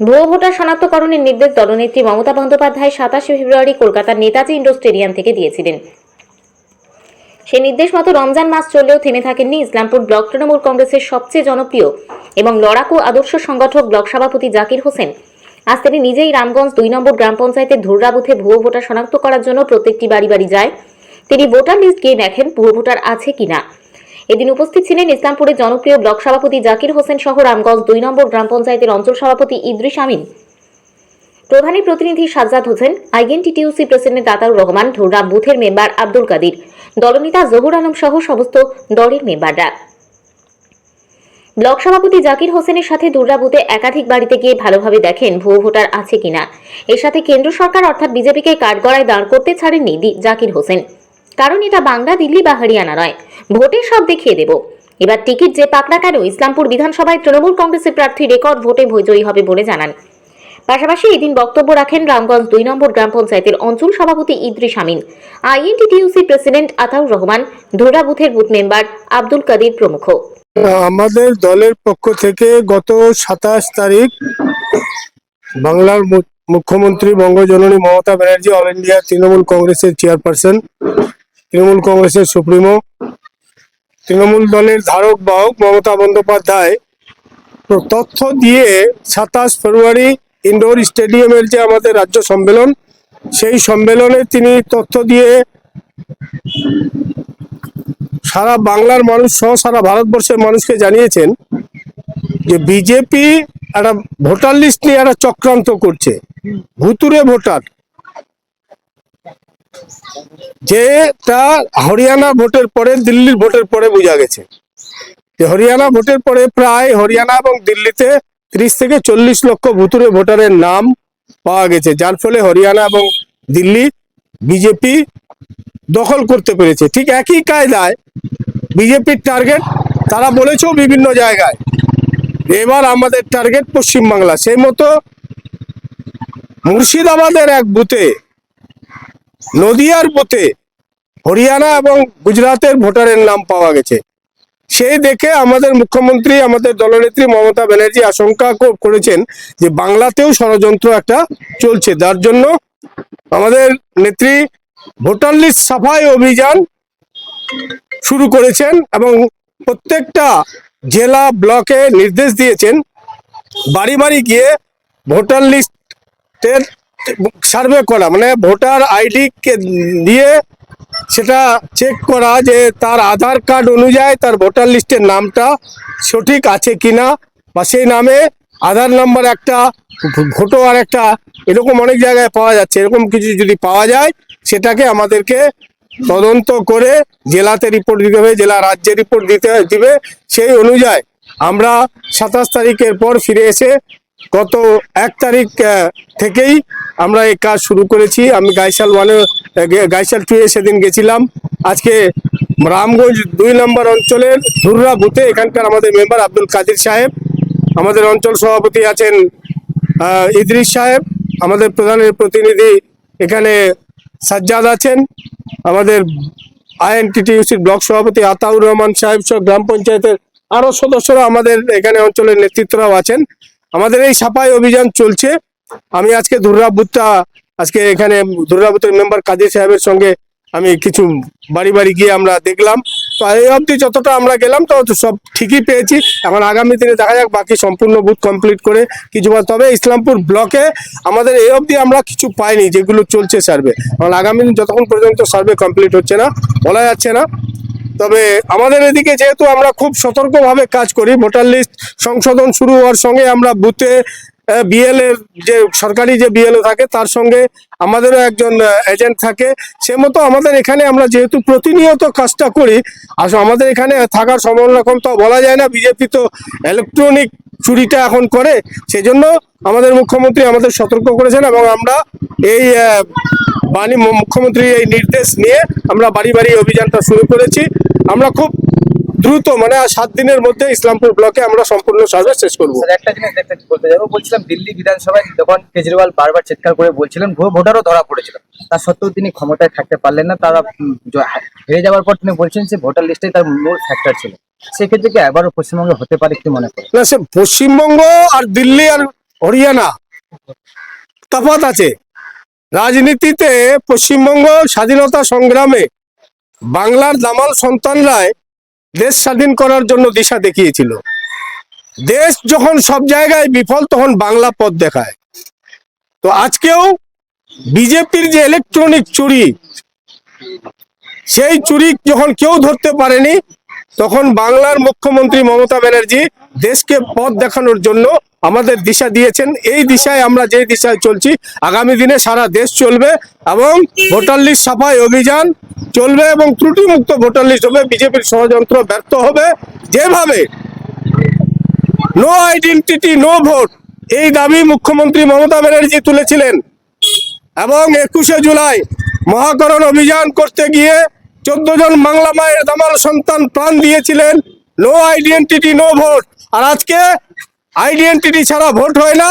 ভুয়ো ভোটার শনাক্তকরণের নির্দেশ দলনেত্রী মমতা বন্দ্যোপাধ্যায় সাতাশে ফেব্রুয়ারি কলকাতার নেতাজি ইন্ডোর স্টেডিয়াম থেকে দিয়েছিলেন। সেই নির্দেশ মতো রমজান মাস চললেও থেমে থাকেননি ইসলামপুর ব্লক তৃণমূল কংগ্রেসের সবচেয়ে জনপ্রিয় এবং লড়াকু আদর্শ সংগঠক ব্লক সভাপতি জাকির হোসেন। আজ তিনি নিজেই রামগঞ্জ দুই নম্বর গ্রাম পঞ্চায়েতের ধুররা বুথে ভুয়ো ভোটার শনাক্ত করার জন্য প্রত্যেকটি বাড়ি বাড়ি যায়। তিনি ভোটার লিস্ট গিয়ে দেখেন ভুয়ো ভোটার আছে কিনা। এদিন উপস্থিত ছিলেন ইসলামপুরের জনপ্রিয় ব্লক সভাপতি জাকির হোসেন সহ রামগঞ্জ দুই নম্বর গ্রাম পঞ্চায়েতের অঞ্চল সভাপতি ইদ্রিস আমিন। প্রধানী প্রতিনিধি সাজ্জাদ হোসেন, আইএনটিটিউসি প্রেসিডেন্ট আতাউর রহমান ধুররা বুথের মেম্বার আব্দুল কাদির, দলনেতা জহুর আলম সহ সমস্ত দলের মেম্বাররা। ব্লক সভাপতি জাকির হোসেনের সাথে দুর্গা বুথে একাধিক বাড়িতে গিয়ে ভালোভাবে দেখেন ভুয়ো ভোটার আছে কিনা। এর সাথে কেন্দ্র সরকার অর্থাৎ বিজেপিকে কাঠগড়ায় দাঁড় করতে ছাড়েননি জাকির হোসেন। কারণ এটা বাংলা, দিল্লি বা হরিয়ানা নয়। ভোটে সব দেখিয়ে দেব। এবার টিকিট যে পাক না কেন, ইসলামপুর বিধানসভায় তৃণমূল কংগ্রেসের প্রার্থী রেকর্ড ভোটে জয়ী হবে বলে জানান। পাশাপাশি এদিন বক্তব্য রাখেন রামগঞ্জ দুই নম্বর গ্রাম পঞ্চায়েতের অঞ্চল সভাপতি ইদ্রিস আমিন। আইএনটিটিউসি প্রেসিডেন্ট আতাউর রহমান, ধুরা বুথের বুথ মেম্বার আব্দুল কাদির প্রমুখ। আমাদের দলের পক্ষ থেকে গত সাতাশ তারিখ বাংলার মুখ্যমন্ত্রী বঙ্গজননী মমতা ব্যানার্জি, অল ইন্ডিয়া তৃণমূল কংগ্রেসের চেয়ারপারসন তৃণমূল কংগ্রেসের সুপ্রিমো। তৃণমূল দলের ধারক বাহক মমতা বন্দ্যোপাধ্যায় তথ্য দিয়ে সাতাশ ফেব্রুয়ারি ইন্ডোর স্টেডিয়ামের যে আমাদের রাজ্য সম্মেলন, সেই সম্মেলনে তিনি তথ্য দিয়ে সারা বাংলার মানুষ সহ সারা ভারতবর্ষের মানুষকে জানিয়েছেন যে বিজেপি একটা ভোটার লিস্ট নিয়ে একটা চক্রান্ত করছে। ভুতুরে ভোটার। যেটা হরিয়ানা ভোটের পরে, দিল্লির ভোটের পরে বোঝা গেছে। যে হরিয়ানা ভোটের পরে প্রায় হরিয়ানা এবং দিল্লিতে ত্রিশ থেকে চল্লিশ লক্ষ ভুতুরে ভোটারের নাম পাওয়া গেছে। যার ফলে হরিয়ানা এবং দিল্লি বিজেপি দখল করতে পেরেছে। ঠিক একই কায়দায় বিজেপির টার্গেট, তারা বলেছেও বিভিন্ন জায়গায়, এবার আমাদের টার্গেট পশ্চিমবাংলা। সেই মতো মুর্শিদাবাদের এক বুথে নদিয়ার বুথে হরিয়ানা এবং গুজরাটের ভোটারের নাম পাওয়া গেছে। সেই দেখে আমাদের মুখ্যমন্ত্রী, আমাদের দলনেত্রী মমতা ব্যানার্জি আশঙ্কা করেছেন যে বাংলাতেও ষড়যন্ত্র একটা চলছে। যার জন্য আমাদের নেত্রী ভোটার লিস্ট সাফাই অভিযান শুরু করেছেন এবং প্রত্যেকটা জেলা ব্লকে নির্দেশ দিয়েছেন বাড়ি বাড়ি গিয়ে ভোটার লিস্টের সার্ভে করা মানে ভোটার আইডি দিয়ে সেটা চেক করা যে তার আধার কার্ড অনুযায়ী তার ভোটার লিস্টের নামটা সঠিক আছে কিনা বা সেই নামে আধার নাম্বার একটা, ভোটো আর একটা, এরকম অনেক জায়গায় পাওয়া যাচ্ছে। এরকম কিছু যদি পাওয়া যায়, সেটাকে আমাদেরকে তদন্ত করে জেলাতে রিপোর্ট দিতে হবে, জেলা রাজ্যে রিপোর্ট দিতে দিবে। সেই অনুযায়ী আমরা সাতাশ তারিখের পর ফিরে এসে গত এক তারিখ থেকেই আমরা এই কাজ শুরু করেছি। আমি গাইশাল ওয়ানে গাইশাল টুয়ে সেদিন গেছিলাম। আজকে রামগঞ্জ দুই নম্বর অঞ্চলের ধুররা বুথে এখানকার আমাদের মেম্বার আব্দুল কাদির সাহেব, আমাদের অঞ্চল সভাপতি আছেন ইদ্রিস সাহেব, আমাদের প্রধানের প্রতিনিধি এখানে সাজ্জাদ আছেন, আমাদের আইএনটিটিউসির ব্লক সভাপতি আতাউর রহমান সাহেব সহ গ্রাম পঞ্চায়েতের আরও সদস্যরা আমাদের এখানে অঞ্চলের নেতৃত্বরাও আছেন। আমাদের এই সাফাই অভিযান চলছে। আমি আজকে দুর্গাবুতটা আজকে এখানে দুর্গাবুতের মেম্বার কাজী সাহেবের সঙ্গে আমি কিছু বাড়ি বাড়ি গিয়ে আমরা দেখলাম। তো এই অবধি যতটা আমরা গেলাম, তো সব ঠিকই পেয়েছি। এখন আগামী দিনে দেখা যাক, বাকি সম্পূর্ণ বুথ কমপ্লিট করে কিছু তবে ইসলামপুর ব্লকে আমাদের এই অবধি আমরা কিছু পাইনি, যেগুলো চলছে সার্ভে কারণ আগামী দিন যতক্ষণ পর্যন্ত সার্ভে কমপ্লিট হচ্ছে না, বলা যাচ্ছে না। তবে আমাদের এদিকে যেহেতু আমরা খুব সতর্কভাবে কাজ করি, ভোটার লিস্ট সংশোধন শুরু হওয়ার সঙ্গে আমরা বুথে বিএল এর যে সরকারি যে বিএলও থাকে, তার সঙ্গে আমাদেরও একজন এজেন্ট থাকে। সে মতো আমাদের এখানে আমরা যেহেতু প্রতিনিয়ত কাজটা করি আসলে আমাদের এখানে থাকার সম্ভাবনা রকম তো বলা যায় না বিজেপি তো ইলেকট্রনিক চুরিটা এখন করে, সেজন্য আমাদের মুখ্যমন্ত্রী আমাদের সতর্ক করেছেন এবং আমরা এই বাণী মুখ্যমন্ত্রী এই নির্দেশ নিয়ে আমরা বাড়ি বাড়ি অভিযানটা শুরু করেছি। আমরা খুব দ্রুত মানে আর সাত দিনের মধ্যে ইসলামপুর ব্লকে আমরা সম্পূর্ণ সার্ভে শেষ করব। একটা জিনিস দেখতে বলতে যাব বলছিলাম দিল্লি বিধানসভায় যখন কেজরিওয়াল বারবার চিৎকার করে বলছিলেন ভুয়ো ভোটারও ধরা পড়েছিল। তা সত্ত্বেও তিনি ক্ষমতায় থাকতে পারলেন না তারা হেরে যাওয়ার পর তিনি বলছেন যে ভোটার লিস্টে তার মূল ফ্যাক্টর ছিল। সেক্ষেত্রে কি আবারও পশ্চিমবঙ্গে হতে পারে কি মনে করেন? না সে পশ্চিমবঙ্গ আর দিল্লি আর হরিয়ানা তফাৎ আছে। রাজনীতিতে পশ্চিমবঙ্গ স্বাধীনতা সংগ্রামে বাংলার দামাল সন্তানরাই দেশ স্বাধীন করার জন্য দিশা দেখিয়েছিল। দেশ যখন সব জায়গায় বিফল, তখন বাংলা পথ দেখায়। তো আজকেও বিজেপির যে ইলেকট্রনিক চুরি, সেই চুরি যখন কেউ ধরতে পারেনি, তখন বাংলার মুখ্যমন্ত্রী মমতা ব্যানার্জি দেশকে পথ দেখানোর জন্য আমাদের দিশা দিয়েছেন। এই দিশায় আমরা যে দিশায় চলছি, আগামী দিনে সারা দেশ চলবে এবং ভোটার লিস্ট সাফাই অভিযান চলবে এবং ত্রুটিমুক্ত ভোটার লিস্ট হবে, বিজেপির ষড়যন্ত্র ব্যর্থ হবে। যেভাবে নো আইডেন্টিটি নো ভোট এই দাবি মুখ্যমন্ত্রী মমতা ব্যানার্জি তুলেছিলেন এবং একুশে জুলাই মহাকরণ অভিযান করতে গিয়ে চোদ্দ জন বাংলা মায়ের দামাল সন্তান প্রাণ দিয়েছিলেন। নো আইডেন্টিটি নো ভোট আর আজকে আইডেন্টিটি ছাড়া ভোট হয় না।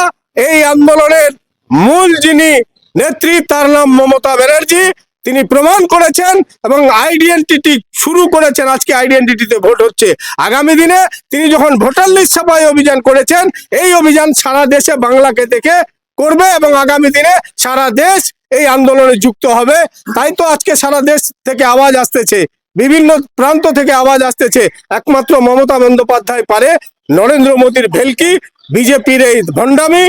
এই আন্দোলনের মূল যিনি নেত্রী, তার নাম মমতা ব্যানার্জি। তিনি প্রমাণ করেছেন এবং আইডেন্টিটি শুরু করেছেন। আজকে আইডেন্টিটিতে ভোট হচ্ছে। আগামী দিনে তিনি যখন ভোটার লিস্ট ছাপাই অভিযান করেছেন, এই অভিযান সারা দেশে, বাংলাকে দেখে করবে এবং আগামী দিনে সারা দেশ এই আন্দোলনে যুক্ত হবে। তাই তো আজকে সারা দেশ থেকে আওয়াজ আসতেছে। বিভিন্ন প্রান্ত থেকে আওয়াজ আসতেছে। একমাত্র মমতা বন্দ্যোপাধ্যায় পারে। নরেন্দ্র মোদীর ভেলকি, বিজেপির এই ভণ্ডামি,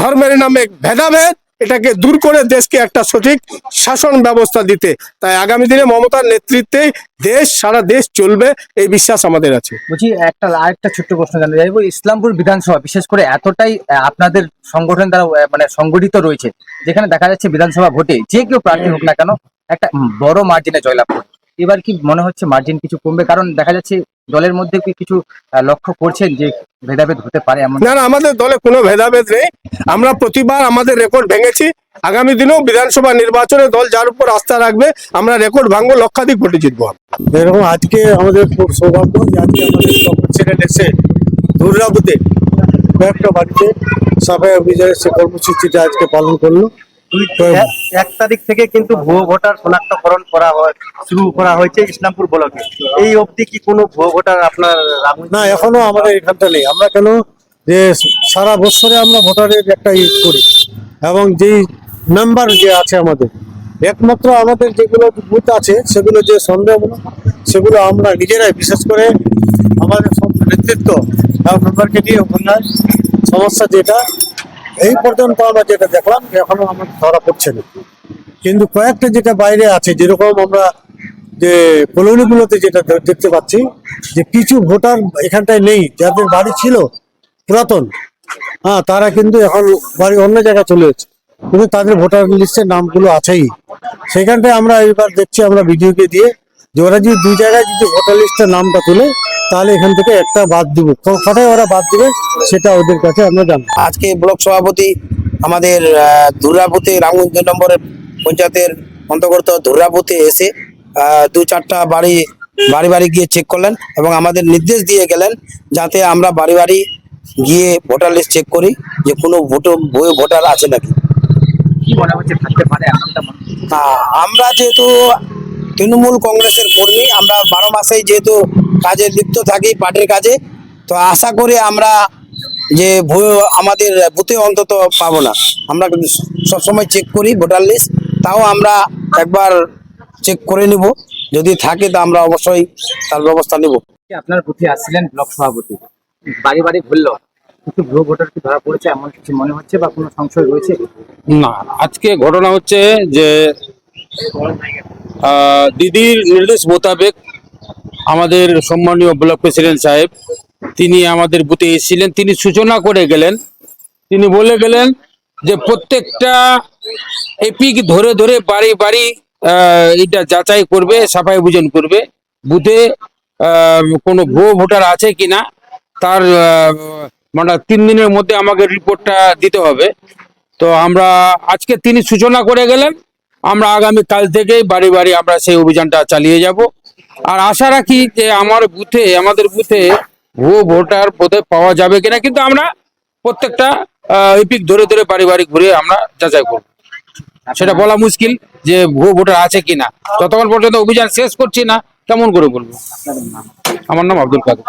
ধর্মের নামে ভেদাভেদ, এটাকে দূর করে দেশকে একটা সঠিক শাসন ব্যবস্থা দিতে। তাই আগামী দিনে মমতার নেতৃত্বে দেশ, সারা দেশ চলবে, এই বিশ্বাস আমাদের আছে। বুঝি একটা, আরেকটা ছোট্ট প্রশ্ন জানতে চাইব। ইসলামপুর বিধানসভা, বিশেষ করে এতটাই আপনাদের সংগঠন দ্বারা মানে সংগঠিত রয়েছে, যেখানে দেখা যাচ্ছে বিধানসভা ভোটে যে কেউ প্রার্থী হোক না কেন, একটা বড় মার্জিনে জয়লাভ করে। এবার কি মনে হচ্ছে মার্জিন কিছু কমবে? কারণ দেখা যাচ্ছে দলের মধ্যে কি কিছু লক্ষ্য করছেন যে ভেদাভেদ হতে পারে এমন? না না আমাদের দলে কোনো ভেদাভেদ নেই। আমরা প্রতিবার আমাদের রেকর্ড ভেঙেছি। আগামী দিনেও বিধানসভা নির্বাচনে দল যার উপর আস্থা রাখবে আমরা রেকর্ড ভাঙবো লক্ষাধিক ভোটে জিতবো এরকম আজকে আমাদের খুব সৌভাগ্য যে আজকে আমাদের ছেড়ে এসে দুর্গাপুতে কয়েকটা বাড়িতে সাফাই অভিযানের সে কর্মসূচিটা আজকে পালন করল। এক- এক তারিখ থেকে কিন্তু ভুয়ো ভোটার শনাক্তকরণ করা হয় শুরু করা হয়েছে ইসলামপুর ব্লকে। এই অবধি কি কোনো ভুয়ো ভোটার আপনার না এখনও আমাদের এখানটা নেই। আমরা কেন যে সারা বছরে আমরা ভোটারের একটা ই করি এবং যেই মেম্বার যে আছে আমাদের একমাত্র আমাদের যেগুলো বুথ আছে সেগুলো যে সন্দেহমূলক সেগুলো আমরা নিজেরাই বিশেষ করে আমাদের সব নেতৃত্ব এবং মেম্বারকে নিয়ে সমস্যা যেটা এই পর্যন্ত আমরা যেটা দেখলাম, এখনও আমার ধরা পড়ছে না। কিন্তু কয়েকটা যেটা বাইরে আছে, যেরকম আমরা যে কলোনিগুলোতে যেটা দেখতে পাচ্ছি, যে কিছু ভোটার এখানটায় নেই, যাদের বাড়ি ছিল পুরাতন হ্যাঁ তারা কিন্তু এখন বাড়ি অন্য জায়গায় চলে যাচ্ছে কিন্তু তাদের ভোটার লিস্টের নামগুলো আছেই। সেখানটায় আমরা এবার দেখছি, আমরা ভিডিওকে দিয়ে, যে ওরা যদি দুই জায়গায় যদি ভোটার লিস্টের নামটা তুলে তাহলে এখান থেকে একটা বাদ দিব। কোথায় ওরা বাদ দিবে সেটা ওদের কাছে আমরা জানব। আজকে ব্লক সভাপতি আমাদের ধুর্রাপুতে রামগঞ্জ দুই নম্বরের পঞ্চায়েতের অন্তর্গত ধুর্রাপুতে এসে আহ, দু চারটা বাড়ি বাড়ি বাড়ি গিয়ে চেক করলেন এবং আমাদের নির্দেশ দিয়ে গেলেন যাতে আমরা বাড়ি বাড়ি গিয়ে ভোটার লিস্ট চেক করি যে কোনো ভোট বই ভোটার আছে নাকি। কি হচ্ছে থাকতে পারে? এমনটা হচ্ছে? আহ, আমরা যেহেতু তৃণমূল কংগ্রেসের কর্মী। আমরা বারো মাসেই যেহেতু কাজে লিপ্ত থাকি পার্টির কাজে তো আশা করি আমরা যে ভুয়ো আমাদের বুথে অন্তত পাবো না। আমরা সবসময় চেক করি ভোটার লিস্ট তাও আমরা একবার চেক করে নিব। যদি থাকে তো আমরা অবশ্যই তার ব্যবস্থা নেব। আপনার বুথে আসছিলেন ব্লক সভাপতি? বাড়ি বাড়ি ঘুরলো। কিন্তু ভুয়ো ভোটার কি ধরা পড়েছে? এমন কিছু মনে হচ্ছে বা কোনো সংশয় রয়েছে? না আজকে ঘটনা হচ্ছে যে দিদির নির্দেশ মোতাবেক আমাদের সম্মানীয় ব্লক প্রেসিডেন্ট সাহেব, তিনি আমাদের বুথে এসেছিলেন। তিনি সূচনা করে গেলেন। তিনি বলে গেলেন যে প্রত্যেকটা এপিক ধরে ধরে বাড়ি বাড়ি এটা যাচাই করবে, সাফাই অভিযান করবে, বুথে কোনো ভুয়ো ভোটার আছে কিনা, তার মানে তিন দিনের মধ্যে আমাকে রিপোর্টটা দিতে হবে। তো আমরা আজকে তিনি সূচনা করে গেলেন। আমরা আগামী কাল থেকেই বাড়ি বাড়ি আমরা সেই অভিযানটা চালিয়ে যাব। আর আশা রাখি যে আমার বুথে, আমাদের বুথে ভুয়ো ভোটার বোধহয় পাওয়া যাবে কিনা, কিন্তু আমরা প্রত্যেকটা ইপিক ধরে ধরে বাড়ি বাড়ি ঘুরে আমরা যাচাই করব। সেটা বলা মুশকিল যে ভুয়ো ভোটার আছে কিনা। যতক্ষণ পর্যন্ত অভিযান শেষ করছি না, কেমন করে বলব? আমার নাম আব্দুল কাদের।